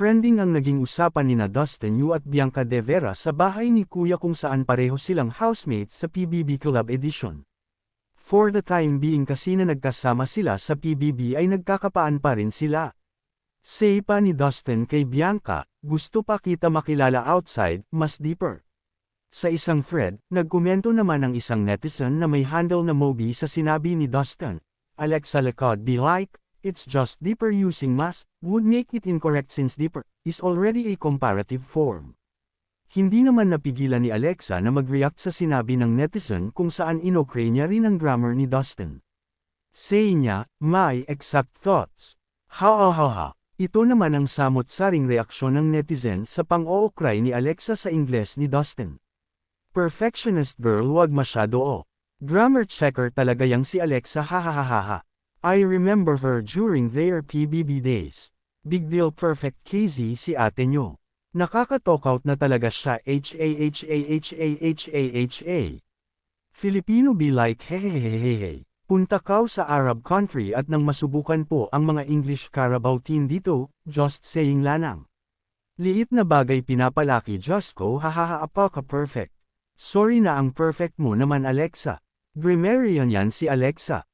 Trending ang naging usapan ni na Dustin Yu at Bianca De Vera sa bahay ni Kuya kung saan pareho silang housemates sa PBB Club Edition. For the time being kasi na nagkasama sila sa PBB ay nagkakapaan pa rin sila. Say pa ni Dustin kay Bianca, gusto pa kita makilala outside, mas deeper. Sa isang thread, nagkomento naman ang isang netizen na may handle na Moby sa sinabi ni Dustin. Alexa Lecod be like, it's just deeper using mas, would make it incorrect since deeper is already a comparative form. Hindi naman napigilan ni Alexa na mag-react sa sinabi ng netizen kung saan inokray niya rin ang grammar ni Dustin. Say niya, my exact thoughts. Ha ha ha ha. Ito naman ang samot-saring reaksyon ng netizen sa pang-ookray ni Alexa sa Ingles ni Dustin. Perfectionist girl wag masyado o. Grammar checker talaga yang si Alexa hahaha. I remember her during their PBB days. Big deal perfect KZ si ate nyo. Nakaka-talk out na talaga siya HAHAHAHAHA. Filipino be like hehehehehe. Punta kaw sa Arab country at nang masubukan po ang mga English Carabao team dito, just saying lanang. Liit na bagay pinapalaki just ko hahaha apaka perfect. Sorry na ang perfect mo naman Alexa. Grammarian yan si Alexa.